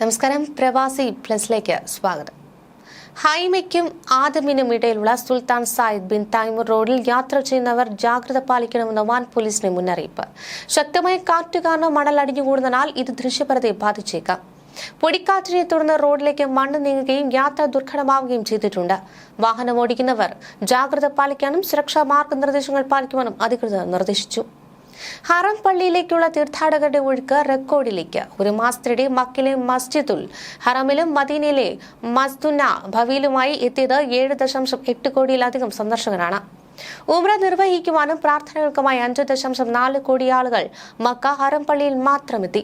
നമസ്കാരം. പ്രവാസി പ്ലസിലേക്ക് സ്വാഗതം. ഹൈമയ്ക്കും ആദമിനും ഇടയിലുള്ള സുൽത്താൻ സായിദ് ബിൻ തൈമൂർ റോഡിൽ യാത്ര ചെയ്യുന്നവർ ജാഗ്രത പാലിക്കണമെന്ന് വാൻ പോലീസിന് മുന്നറിയിപ്പ്. ശക്തമായ കാറ്റ് കാരണം മണൽ അടിഞ്ഞുകൂടുന്നതിനാൽ ഇത് ദൃശ്യപരതയെ ബാധിച്ചേക്കാം. പൊടിക്കാറ്റിനെ തുടർന്ന് റോഡിലേക്ക് മണ്ണ് നീങ്ങുകയും യാത്ര ദുർഘടമാവുകയും ചെയ്തിട്ടുണ്ട്. വാഹനം ഓടിക്കുന്നവർ ജാഗ്രത പാലിക്കാനും സുരക്ഷാ മാർഗനിർദ്ദേശങ്ങൾ പാലിക്കുവാനും അധികൃതർ നിർദ്ദേശിച്ചു. ഹറം പള്ളിയിലേക്കുള്ള തീർത്ഥാടകരുടെ ഒഴുക്ക് റെക്കോർഡിലേക്ക്. ഒരു മാസത്തിനിടെ മക്കിലെ മസ്ജിദുൽ ഹറമിലും മദീനയിലെ മസ്തുന ഭവിയിലുമായി എത്തിയത് ഏഴ് ദശാംശം എട്ട് കോടിയിലധികം സന്ദർശകരാണ്. ഉമ്ര നിർവഹിക്കുവാനും പ്രാർത്ഥനകൾക്കുമായി അഞ്ച് ദശാംശം നാല് കോടി ആളുകൾ മക്ക ഹറം പള്ളിയിൽ മാത്രമെത്തി.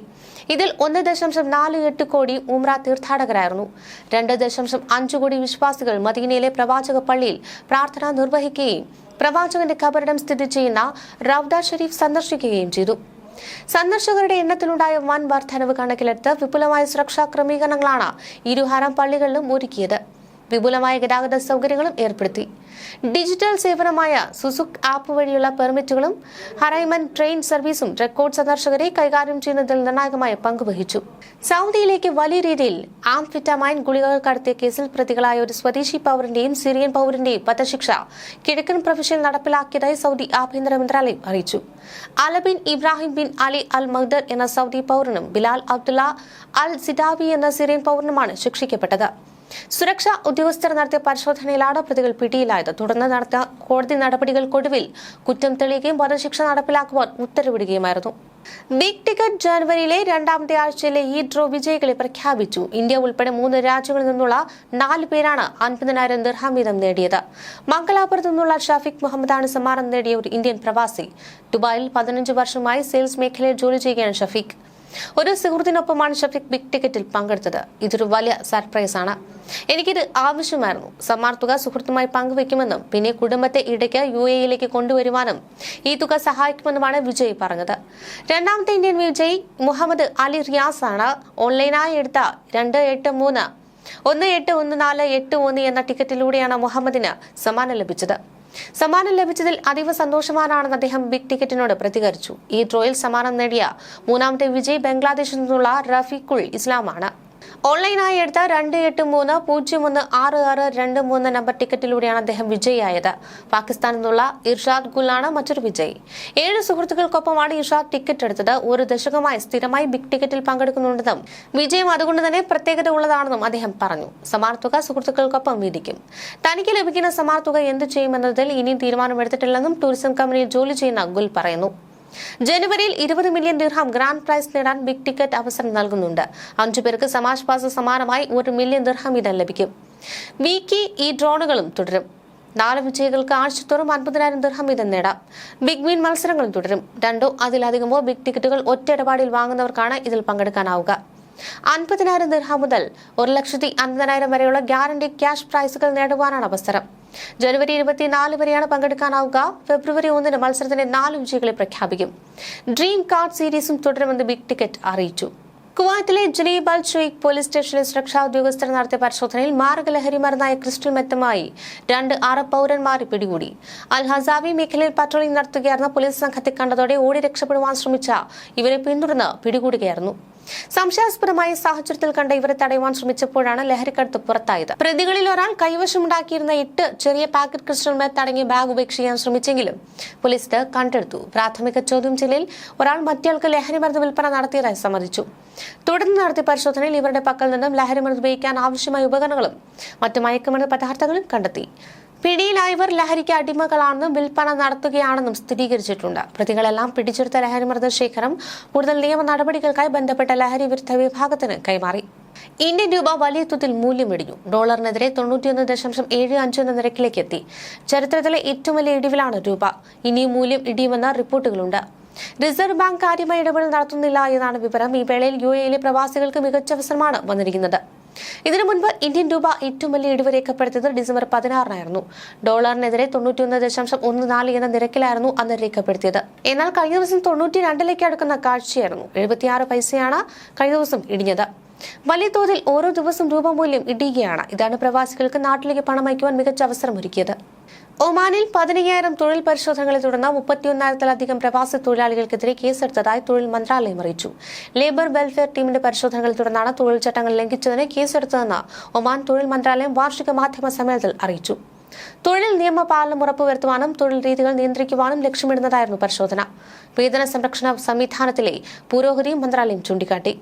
ഇതിൽ ഒന്ന് ദശാംശം നാല് എട്ട് കോടി ഉമ്ര തീർത്ഥാടകരായിരുന്നു. രണ്ട് ദശാംശം അഞ്ച് കോടി വിശ്വാസികൾ മദീനയിലെ പ്രവാചക പള്ളിയിൽ പ്രാർത്ഥന നിർവഹിക്കുകയും പ്രവാചകന്റെ കബറിടം സ്ഥിതി ചെയ്യുന്ന റൌദ ഷെരീഫ് സന്ദർശിക്കുകയും ചെയ്തു. സന്ദർശകരുടെ എണ്ണത്തിലുണ്ടായ വൻ വർധനവ് കണക്കിലെടുത്ത് വിപുലമായ സുരക്ഷാ ക്രമീകരണങ്ങളാണ് ഇരുഹാരം പള്ളികളിലും ഒരുക്കിയത്. വിപുലമായ ഗതാഗത സൗകര്യങ്ങളും ഏർപ്പെടുത്തി. ഡിജിറ്റൽ സേവനമായ സുസുക് ആപ്പ് വഴിയുള്ള പെർമിറ്റുകളും ഹറൈമൻ ട്രെയിൻ സർവീസും റെക്കോർഡ് സന്ദർശകരെ കൈകാര്യം ചെയ്യുന്നതിൽ നിർണായകമായ പങ്കുവഹിച്ചു സൗദിയിലേക്ക് വലിയ രീതിയിൽ ആംഫിറ്റമൈൻ ഗുളികകൾ കടത്തിയ കേസിൽ പ്രതികളായ ഒരു സ്വദേശി പൗരന്റെയും സിറിയൻ പൗരന്റെയും വധശിക്ഷ കിഴക്കൻ പ്രവിശ്യയിൽ നടപ്പിലാക്കിയതായി സൗദി ആഭ്യന്തര മന്ത്രാലയം അറിയിച്ചു. അലബിൻ Ibrahim bin Ali al Magdar എന്ന സൗദി പൗരനും ബിലാൽ അബ്ദുള്ള അൽ സിഡാബി എന്ന സിറിയൻ പൗരനുമാണ് ശിക്ഷിക്കപ്പെട്ടത്. സുരക്ഷാ ഉദ്യോഗസ്ഥർ നടത്തിയ പരിശോധനയിലാണ് പ്രതികൾ പിടിയിലായത്. തുടർന്ന് നടത്തിയ കോടതി നടപടികൾക്കൊടുവിൽ കുറ്റം തെളിയുകയും വധശിക്ഷ നടപ്പിലാക്കുവാൻ ഉത്തരവിടുകയുമായിരുന്നു. ബിഗ് ടിക്കറ്റ് ജനുവരിയിലെ രണ്ടാമത്തെ ആഴ്ചയിലെ ഈ ഡ്രോ വിജയികളെ പ്രഖ്യാപിച്ചു. ഇന്ത്യ ഉൾപ്പെടെ മൂന്ന് രാജ്യങ്ങളിൽ നിന്നുള്ള നാല് പേരാണ് അൻപതിനായിരം ദിർഹാം വീതം നേടിയത്. മംഗലാപുരത്ത് നിന്നുള്ള ഷഫീഖ് മുഹമ്മദാണ് സമ്മാനം നേടിയ ഒരു ഇന്ത്യൻ പ്രവാസി. ദുബായിൽ പതിനഞ്ച് വർഷമായി സെയിൽസ് മേഖലയിൽ ജോലി ചെയ്യുകയാണ് ഷഫീഖ്. ഒരു സുഹൃത്തിനൊപ്പമാണ് ഷഫീഖ് ബിഗ് ടിക്കറ്റിൽ പങ്കെടുത്തത്. ഇതൊരു വലിയ സർപ്രൈസ് ആണ്. എനിക്കിത് ആവശ്യമായിരുന്നു. സമ്മാന തുക സുഹൃത്തുമായി പങ്കുവെക്കുമെന്നും പിന്നെ കുടുംബത്തെ ഇടയ്ക്ക് യു എയിലേക്ക് കൊണ്ടുവരുവാനും ഈ തുക സഹായിക്കുമെന്നുമാണ് വിജയ് പറഞ്ഞത്. രണ്ടാമത്തെ ഇന്ത്യൻ വിജയ് മുഹമ്മദ് അലി റിയാസ് ആണ് ഓൺലൈനായി എടുത്ത രണ്ട് എട്ട് മൂന്ന് ഒന്ന് എട്ട് ഒന്ന് നാല് എട്ട് ഒന്ന് എന്ന ടിക്കറ്റിലൂടെയാണ് മുഹമ്മദിന് സമ്മാനം ലഭിച്ചത്. സമ്മാനം ലഭിച്ചതിൽ അതീവ സന്തോഷവാനാണെന്ന് അദ്ദേഹം ബിഗ് ടിക്കറ്റിനോട് പ്രതികരിച്ചു. ഈ ഡ്രോയിൽ സമ്മാനം നേടിയ മൂന്നാമത്തെ വിജയ് ബംഗ്ലാദേശിൽ നിന്നുള്ള റഫീഖുൾ ഇസ്ലാമാണ്. ഓൺലൈനായി എടുത്ത രണ്ട് എട്ട് മൂന്ന് പൂജ്യം ഒന്ന് ആറ് ആറ് രണ്ട് മൂന്ന് നമ്പർ ടിക്കറ്റിലൂടെയാണ് അദ്ദേഹം വിജയിയായത്. പാകിസ്ഥാനിൽ നിന്നുള്ള ഇർഷാദ് ഗുലാണ് മറ്റൊരു വിജയി. ഏഴ് സുഹൃത്തുക്കൾക്കൊപ്പമാണ് ഇർഷാദ് ടിക്കറ്റ് എടുത്തത്. ഒരു ദശകമായി സ്ഥിരമായി ബിഗ് ടിക്കറ്റിൽ പങ്കെടുക്കുന്നുണ്ടെന്നും വിജയം അതുകൊണ്ട് തന്നെ പ്രത്യേകത ഉള്ളതാണെന്നും അദ്ദേഹം പറഞ്ഞു. സമാർത്തുക തുക സുഹൃത്തുക്കൾക്കൊപ്പം വീതിക്കും. തനിക്ക് ലഭിക്കുന്ന സമാർത്തുക തുക എന്തു ചെയ്യുമെന്നതിൽ ഇനിയും തീരുമാനമെടുത്തിട്ടില്ലെന്നും ടൂറിസം കമ്പനിയിൽ ജോലി ചെയ്യുന്ന ഗുൽ പറയുന്നു. ജനുവരിയിൽ ഇരുപത് മില്യൺ ദിർഹാം ഗ്രാൻഡ് പ്രൈസ് നേടാൻ ബിഗ് ടിക്കറ്റ് അവസരം നൽകുന്നുണ്ട്. അഞ്ചു പേർക്ക് സമാജ് പാസ് സമാനമായി ഒരു മില്യൺ ദിർഹാം ഇതാൻ ലഭിക്കും. വീക്കി ഈ ഡ്രോണുകളും തുടരും. നാല് വിജയികൾക്ക് ആഴ്ചത്തോറും അൻപതിനായിരം ദിർഹം വീതം നേടാം. ബിഗ് വിൻ മത്സരങ്ങളും തുടരും. രണ്ടോ അതിലധികമോ ബിഗ് ടിക്കറ്റുകൾ ഒറ്റ ഇടപാടിൽ വാങ്ങുന്നവർക്കാണ് ഇതിൽ പങ്കെടുക്കാനാവുക. അൻപതിനായിരം ദിർഹ മുതൽ ഒരു ലക്ഷത്തി അൻപതിനായിരം വരെയുള്ള ഗ്യാരണ്ടി ക്യാഷ് പ്രൈസുകൾ നേടുവാനാണ് അവസരം. ജനുവരി ഇരുപത്തിനാല് വരെയാണ് പങ്കെടുക്കാനാവുക. ഫെബ്രുവരി ഒന്നിന് മത്സരത്തിന്റെ നാല് വിജയികളെ പ്രഖ്യാപിക്കും. ഡ്രീം കാർഡ് സീരീസും തുടരുമെന്ന് ബിഗ് ടിക്കറ്റ് അറിയിച്ചു. കുവൈത്തിലെ ജനീബ് അൽ ഷെയ്ഖ് പോലീസ് സ്റ്റേഷനിൽ സുരക്ഷാ ഉദ്യോഗസ്ഥർ നടത്തിയ പരിശോധനയിൽ മാർഗലഹരി മരുന്നായ ക്രിസ്റ്റൽ മെത്തമായി രണ്ട് അറബ് പൗരന്മാരെ പിടികൂടി. അൽ ഹസാബി മേഖലയിൽ പട്രോളിംഗ് നടത്തുകയായിരുന്ന പോലീസ് സംഘത്തെ കണ്ടതോടെ ഓടി രക്ഷപ്പെടുവാൻ ശ്രമിച്ച ഇവരെ പിന്തുടർന്ന് പിടികൂടുകയായിരുന്നു. സംശയാസ്പദമായ സാഹചര്യത്തിൽ കണ്ട ഇവരെ തടയുവാൻ ശ്രമിച്ചപ്പോഴാണ് ലഹരിക്കടത്ത് പുറത്തായത്. പ്രതികളിൽ ഒരാൾ കൈവശമുണ്ടാക്കിയിരുന്ന എട്ട് ചെറിയ പാക്കറ്റ് ക്രിസ്റ്റൽ മെത്ത് ബാഗ് ഉപേക്ഷിക്കാൻ ശ്രമിച്ചെങ്കിലും പോലീസ് കണ്ടെടുത്തു. പ്രാഥമിക ചോദ്യം ചെയ്യലിൽ ഒരാൾ മറ്റേയാൾക്ക് ലഹരിമരുന്ന് വിൽപ്പന നടത്തിയതായി സമ്മതിച്ചു. തുടർന്ന് നടത്തിയ പരിശോധനയിൽ ഇവരുടെ പക്കൽ നിന്നും ലഹരിമരുന്ന് ഉപയോഗിക്കാൻ ആവശ്യമായ ഉപകരണങ്ങളും മറ്റു മയക്കുമരുന്ന് പദാർത്ഥങ്ങളും കണ്ടെത്തി. പിടിയിലായവർ ലഹരിക്ക് അടിമകളാണെന്നും വിൽപ്പന നടത്തുകയാണെന്നും സ്ഥിരീകരിച്ചിട്ടുണ്ട്. പ്രതികളെല്ലാം പിടിച്ചെടുത്ത ലഹരി മരുന്ന് ശേഖരം കൂടുതൽ നിയമ നടപടികൾക്കായി ബന്ധപ്പെട്ട ലഹരി വിരുദ്ധ വിഭാഗത്തിന് കൈമാറി. ഇന്ത്യൻ രൂപ വലിയ തോതിൽ മൂല്യമിടിഞ്ഞു. ഡോളറിനെതിരെ തൊണ്ണൂറ്റിയൊന്ന് ദശാംശം ഏഴ് അഞ്ച് എന്ന നിരക്കിലേക്ക് എത്തി. ചരിത്രത്തിലെ ഏറ്റവും വലിയ ഇടിവിലാണ് രൂപ. ഇനിയും മൂല്യം ഇടിയുമെന്ന റിപ്പോർട്ടുകളുണ്ട്. റിസർവ് ബാങ്ക് കാര്യമായി ഇടപെടൽ നടത്തുന്നില്ല എന്നാണ് വിവരം. ഈ വേളയിൽ യു എയിലെ പ്രവാസികൾക്ക് മികച്ച അവസരമാണ് വന്നിരിക്കുന്നത്. ഇതിനു മുൻപ് ഇന്ത്യൻ രൂപ ഏറ്റവും വലിയ ഇടിവ് രേഖപ്പെടുത്തിയത് ഡിസംബർ പതിനാറിനായിരുന്നു. ഡോളറിനെതിരെ തൊണ്ണൂറ്റിയൊന്ന് ദശാംശം ഒന്ന് നാല് എന്ന നിരക്കിലായിരുന്നു അന്ന് രേഖപ്പെടുത്തിയത്. എന്നാൽ കഴിഞ്ഞ ദിവസം തൊണ്ണൂറ്റി രണ്ടിലേക്ക് അടുക്കുന്ന കാഴ്ചയായിരുന്നു. എഴുപത്തിയാറ് പൈസയാണ് കഴിഞ്ഞ ദിവസം ഇടിഞ്ഞത്. വലിയ തോതിൽ ഓരോ ദിവസം രൂപമൂല്യം ഇടിയുകയാണ്. ഇതാണ് പ്രവാസികൾക്ക് നാട്ടിലേക്ക് പണം അയക്കുവാൻ മികച്ച അവസരം ഒരുക്കിയത്. ഒമാനിൽ പതിനയ്യായിരം തൊഴിൽ പരിശോധനകളെ തുടർന്ന് മുപ്പത്തിയൊന്നായിരത്തിലധികം പ്രവാസി തൊഴിലാളികൾക്കെതിരെ കേസെടുത്തതായി തൊഴിൽ മന്ത്രാലയം അറിയിച്ചു. ലേബർ വെൽഫെയർ ടീമിന്റെ പരിശോധനകളെ തുടർന്നാണ് തൊഴിൽ ചട്ടങ്ങൾ ലംഘിച്ചതിന് കേസെടുത്തതെന്ന് ഒമാൻ തൊഴിൽ മന്ത്രാലയം വാർഷിക മാധ്യമ സമ്മേളനത്തിൽ അറിയിച്ചു. തൊഴിൽ നിയമപാലനം ഉറപ്പുവരുത്തുവാനും തൊഴിൽ രീതികൾ നിയന്ത്രിക്കുവാനും ലക്ഷ്യമിടുന്നതായിരുന്നു പരിശോധന. വേതന സംരക്ഷണ സംവിധാനത്തിലെ പുരോഗതി മന്ത്രാലയം ചൂണ്ടിക്കാട്ടി.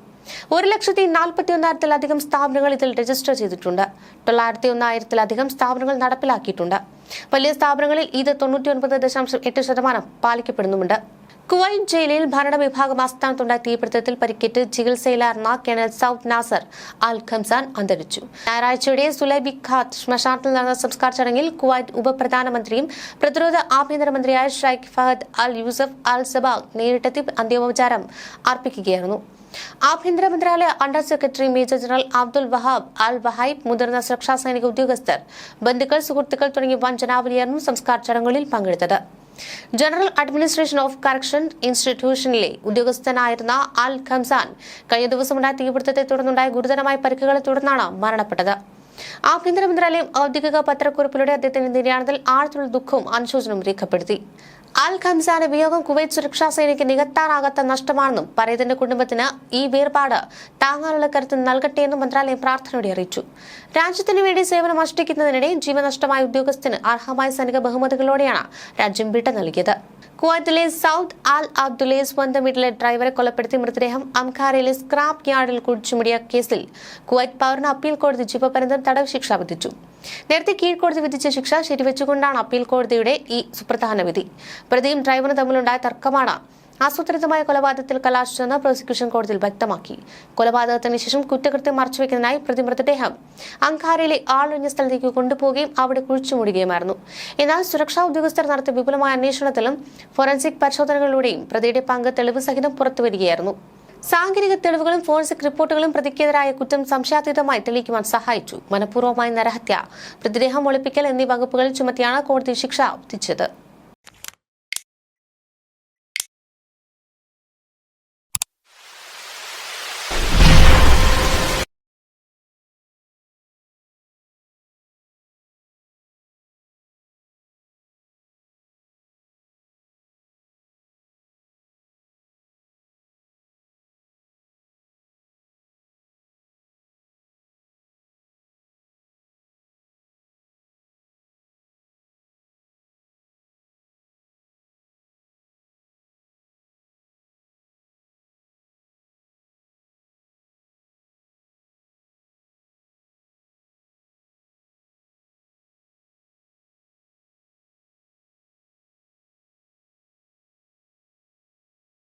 ഒരു ലക്ഷത്തി നാൽപ്പത്തി ഒന്നായിരത്തിലധികം സ്ഥാപനങ്ങൾ ഇതിൽ രജിസ്റ്റർ ചെയ്തിട്ടുണ്ട്. തൊള്ളായിരത്തി ഒന്നായിരത്തിലധികം സ്ഥാപനങ്ങൾ നടപ്പിലാക്കിയിട്ടുണ്ട്. വലിയ സ്ഥാപനങ്ങളിൽ ഇത് തൊണ്ണൂറ്റി ഒൻപത് ദശാംശം എട്ട് ശതമാനം പാലിക്കപ്പെടുന്നുമുണ്ട്. കുവൈറ്റ് ജയിലിൽ ഭരണവിഭാഗം ആസ്ഥാനത്തുണ്ടായ തീപിടുത്തത്തിൽ പരിക്കേറ്റ് ചികിത്സയിലായിരുന്ന colonel Saud Nasser al Khamsan അന്തരിച്ചു. ഞായറാഴ്ചയുടെ സുലൈബി ഖാത്ത് ശ്മശാനത്തിൽ നടന്ന സംസ്കാര ചടങ്ങിൽ കുവൈറ്റ് ഉപപ്രധാനമന്ത്രിയും പ്രതിരോധ ആഭ്യന്തരമന്ത്രിയായ ഷൈഖ് ഫഹദ് അൽ യൂസഫ് അൽ സബാഗ് നേരിട്ടെത്തി അന്തിമോപചാരം അർപ്പിക്കുകയായിരുന്നു. ആഭ്യന്തര മന്ത്രാലയ under secretary major general Abdul Wahab al Wahaib മുതിർന്ന സുരക്ഷാ സൈനിക ഉദ്യോഗസ്ഥർ ബന്ധുക്കൾ സുഹൃത്തുക്കൾ തുടങ്ങിയ വൻ ജനാവലിയായിരുന്നു സംസ്കാര ചടങ്ങുകളിൽ പങ്കെടുത്തത്. ജനറൽ അഡ്മിനിസ്ട്രേഷൻ ഓഫ് കറക്ഷൻ ഇൻസ്റ്റിറ്റ്യൂഷനിലെ ഉദ്യോഗസ്ഥനായിരുന്ന അൽ ഖംസാൻ കഴിഞ്ഞ ദിവസമുണ്ടായ തീപിടുത്തത്തെ തുടർന്നുണ്ടായ ഗുരുതരമായ പരിക്കുകളെ തുടർന്നാണ് മരണപ്പെട്ടത്. ആഭ്യന്തര മന്ത്രാലയം ഔദ്യോഗിക പത്രക്കുറിപ്പിലൂടെ അദ്ദേഹത്തിന്റെ നിര്യാണത്തിൽ ആഴത്തിലുള്ള ദുഃഖവും അനുശോചനവും രേഖപ്പെടുത്തി. അൽ ഖംസാന്റെ വിയോഗം കുവൈറ്റ് സുരക്ഷാ സേനയ്ക്ക് നികത്താനാകാത്ത നഷ്ടമാണെന്നും പരേതന്റെ കുടുംബത്തിന് ഈ വേർപാട് താങ്ങാനുള്ള കരുത്ത് നൽകട്ടെ എന്നും മന്ത്രാലയം പ്രാർത്ഥനയോടെ അറിയിച്ചു. രാജ്യത്തിനു വേണ്ടി സേവനം അനുഷ്ഠിക്കുന്നതിനിടെ ജീവനഷ്ടമായ ഉദ്യോഗസ്ഥന് അർഹമായ സൈനിക ബഹുമതികളോടെയാണ് രാജ്യം വിട്ട നൽകിയത്. കുവൈത്തിലെ സൗത്ത് അൽ അബ്ദുലെ സ്വന്തം വീട്ടിലെ ഡ്രൈവറെ കൊലപ്പെടുത്തി മൃതദേഹം അംഖാരയിലെ സ്ക്രാപ്പ് യാർഡിൽ കുഴിച്ചുമുടിയ കേസിൽ കുവൈറ്റ് പൗരന് അപ്പീൽ കോടതി ജീവപര്യന്തം തടവ് ശിക്ഷ വിധിച്ചു. നേരത്തെ കീഴ്ക്കോടതി വിധിച്ച ശിക്ഷ ശരിവെച്ചുകൊണ്ടാണ് അപ്പീൽ കോടതിയുടെ ഈ സുപ്രധാന വിധി. പ്രതിയും ഡ്രൈവറും തമ്മിലുണ്ടായ തർക്കമാണ് ആസൂത്രിതമായ കൊലപാതകത്തിൽ കലാശിച്ചെന്ന് പ്രോസിക്യൂഷൻ കോടതിയിൽ വ്യക്തമാക്കി. കൊലപാതകത്തിന് ശേഷം കുറ്റകൃത്യം മറച്ചുവെക്കുന്നതിനായി പ്രതി മൃതദേഹം അങ്കാരയിലെ ആളൊഴിഞ്ഞ സ്ഥലത്തേക്ക് കൊണ്ടുപോവുകയും അവിടെ കുഴിച്ചു കുഴിച്ചുമൂടുകയുമായിരുന്നു. എന്നാൽ സുരക്ഷാ ഉദ്യോഗസ്ഥർ നടത്തിയ വിപുലമായ അന്വേഷണത്തിലും ഫോറൻസിക് പരിശോധനകളിലൂടെയും പ്രതിയുടെ പങ്ക് തെളിവ് സഹിതം പുറത്തുവരികയായിരുന്നു. സാങ്കേതിക തെളിവുകളും ഫോറൻസിക് റിപ്പോർട്ടുകളും പ്രതിക്കെതിരായ കുറ്റം സംശയാതീതമായി തെളിയിക്കുവാൻ സഹായിച്ചു. മനഃപൂർവമായ നരഹത്യ പ്രതിദേഹം ഒളിപ്പിക്കൽ എന്നീ വകുപ്പുകളിൽ ചുമത്തിയാണ് കോടതി ശിക്ഷ വിധിച്ചത്